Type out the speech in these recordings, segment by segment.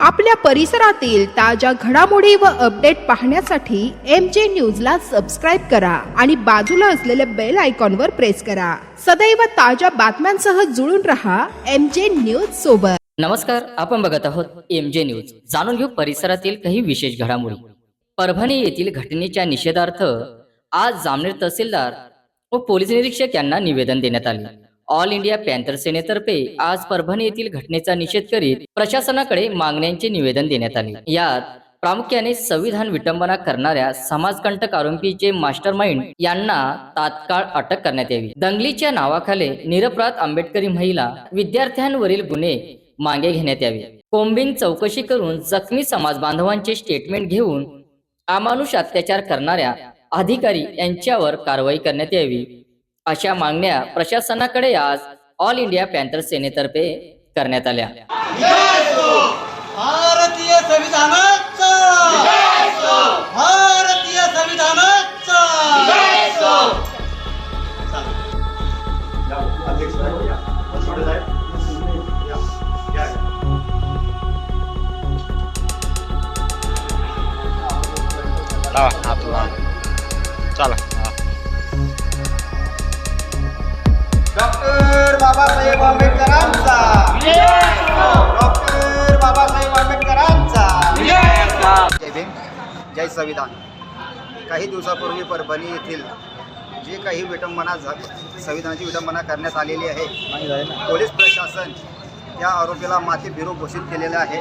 आपल्या परिसरातील ताज्या घडामोडी व अपडेट पाहण्यासाठी एम जे न्यूजला सबस्क्राईब करा आणि बाजूला असलेल्या बेल आयकॉनवर प्रेस करा. सदैव ताज्या बातम्यांसह जुळून रहा एम जे न्यूज सोबत. नमस्कार आपण बघत आहोत एम जे न्यूज जाणून घेऊ परिसरातील काही विशेष घडामोडी. परभणी येथील घटनेच्या निषेधार्थ आज जामनेर तहसीलदार व पोलीस निरीक्षक यांना निवेदन देण्यात आले. ऑल इंडिया पॅन्थर सेनेतर्फे आज परभणी येथील घटनेचा निषेध करीत प्रशासनाकडे मागण्यांचे निवेदन देण्यात आले. यात प्रामुख्याने संविधान विटंबना करणाऱ्या समाजकंटक आरोपीचे मास्टर माइंड यांना तात्काळ अटक करण्यात यावी. दंगलीच्या नावाखाली निरपराध आंबेडकरी महिला विद्यार्थ्यांवरील गुन्हे मागे घेण्यात यावे. कोंबिंग चौकशी करून जखमी समाज बांधवांचे स्टेटमेंट घेऊन अमानुष अत्याचार करणाऱ्या अधिकारी यांच्यावर कारवाई करण्यात यावी. अशा मागण्या प्रशासनाकडे आज ऑल इंडिया पॅन्थर सेनेतर्फे करण्यात आल्या. भारतीय संविधानाचा! भारतीय संविधानाचा! लावा हात लावा. चला. डॉक्टर बाबासाहेब आंबेडकरांचा. डॉक्टर बाबासाहेब आंबेडकरांचा. जय भीम जय संविधान. काही दिवसापूर्वी परभणी येथील जे काही विटंबना झा संविधानाची विटंबना करण्यात आलेली आहे पोलीस प्रशासन त्या आरोपीला माती फिरू घोषित केलेलं आहे.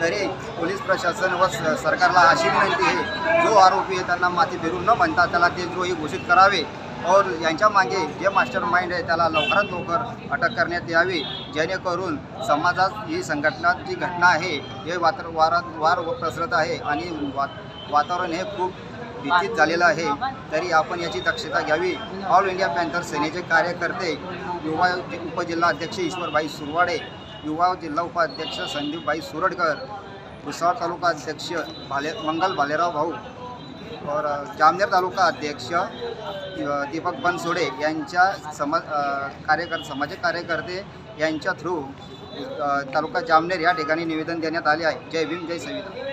तरी पोलीस प्रशासन व स- सरकारला अशी विनंती आहे जो आरोपी आहे त्यांना माती फिरू न म्हणता त्याला ते द्रोही घोषित करावे. और यांच्या मागे जे मास्टर माइंड आहे त्याला लवकरात लवकर अटक करण्यात यावी जेणेकरून समाजात ही संघटना जी घटना आहे हे वातर वारात वार पसरत आहे आणि वा वातावरण हे खूप भीतीत झालेलं आहे. तरी आपण याची दक्षता घ्यावी. ऑल इंडिया पॅन्थर सेनेचे कार्यकर्ते युवा उपजिल्हा अध्यक्ष ईश्वरभाई सुरवाडे युवा जिल्हा उपाध्यक्ष संदीपबाई सुरडकर भुसावळ तालुका अध्यक्ष भाले मंगल भालेराव भाऊ और जामनेर तालुका अध्यक्ष दीपक बनसोडे यांच्या समा कार्यकर् समाज कार्यकर्ते यांच्या थ्रू तालुका जामनेर या ठिकाणी निवेदन देण्यात आले आहे. जय भीम जय संविधान.